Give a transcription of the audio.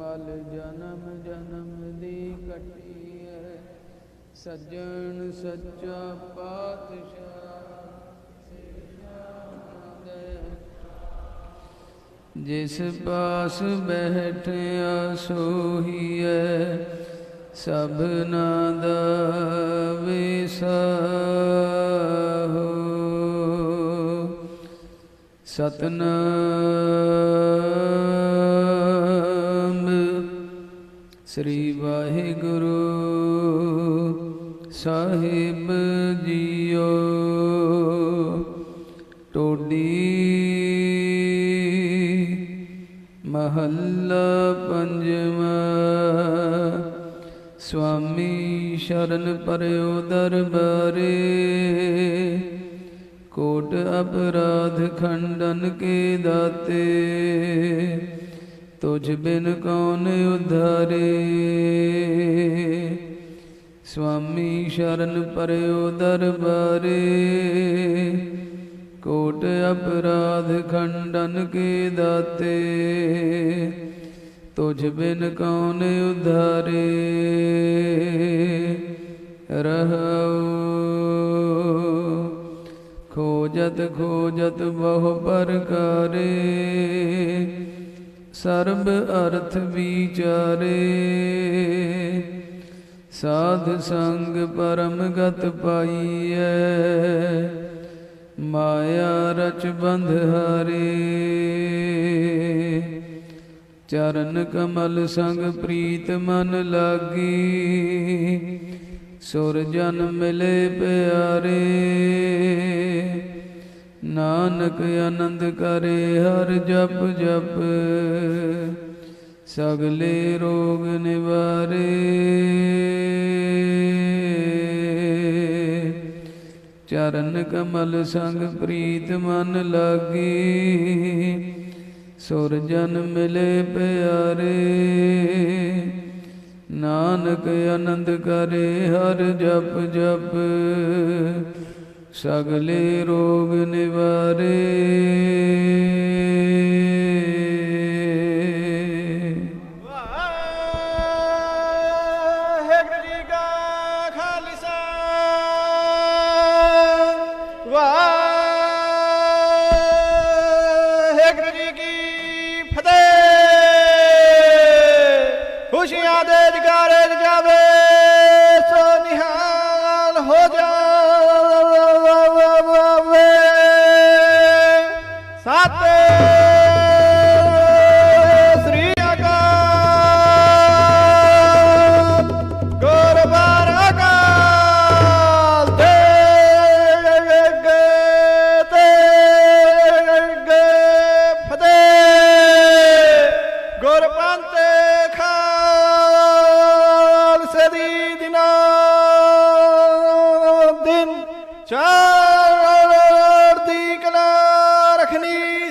ਮਲ ਜਨਮ ਜਨਮ ਦੀ ਕਟੀਐ ਸੱਜਣ ਸੱਚਾ ਪਾਤਸ਼ਾਹ ਜਿਸ ਪਾਸ ਬੈਠਿਆ ਸੋਹੀਐ ਸਭਨਾ ਦਾ ਵਿਸਾਹੋ। ਸਤਨਾਮ ਸ੍ਰੀ ਵਾਹਿਗੁਰੂ ਸਾਹਿਬ ਜੀਓ। ਟੋਡੀ ਮਹੱਲਾ ਪੰਜਵਾ। ਸੁਆਮੀ ਸ਼ਰਨ ਪਰਿਓ ਦਰਬਾਰੇ। ਕੋਟ ਅਪਰਾਧ ਖੰਡਨ ਕੇ ਦਾਤੇ। ਤੁਝ ਬਿਨ ਕੌਣ ਉਧਾਰੇ? ਸੁਆਮੀ ਸ਼ਰਨ ਪਰਿਓ ਦਰਬਾਰੇ। ਕੋਟ ਅਪਰਾਧ ਖੰਡਨ ਕੇ ਦਾਤੇ। ਤੁਝ ਬਿਨ ਕੌਣ ਉਧਾਰੇ? ਰਹੋ ਖੋਜਤ ਖੋਜਤ ਬਹੁ ਪ੍ਰਕਾਰੇ। ਸਰਬ ਅਰਥ ਵਿਚਾਰੇ। ਸਾਧ ਸੰਗ ਪਰਮ ਗਤ ਪਾਈਐ। ਮਾਇਆ ਰਚ ਬੰਧ ਹਾਰੇ। ਚਰਨ ਕਮਲ ਸੰਗ ਪ੍ਰੀਤ ਮਨ ਲਾਗੀ। ਸੁਰ ਜਨ ਮਿਲੇ ਪਿਆਰੇ। ਨਾਨਕ ਆਨੰਦ ਕਰੇ, ਹਰ ਜਪ ਜਪ। ਸਗਲੇ ਰੋਗ ਨਿਵਾਰੇ। ਚਰਨ ਕਮਲ ਸੰਗ ਪ੍ਰੀਤ ਮਨ ਲਾਗੀ। ਸੁਰ ਜਨ ਮਿਲੇ ਪਿਆਰੇ। ਨਾਨਕ ਆਨੰਦ ਕਰੇ, ਹਰ ਜਪ ਜਪ। ਸਗਲੇ ਰੋਗ ਨਿਵਾਰੇ। ਵਾਹਿਗੁਰੂ ਜੀ ਕਾ ਖਾਲਸਾ। ਵਾਹਿਗੁਰੂ ਜੀ ਕੀ ਫਤਿਹ। ਖੁਸ਼ੀਆਂ ਦੇ ਜਗਾਰੇ হাতে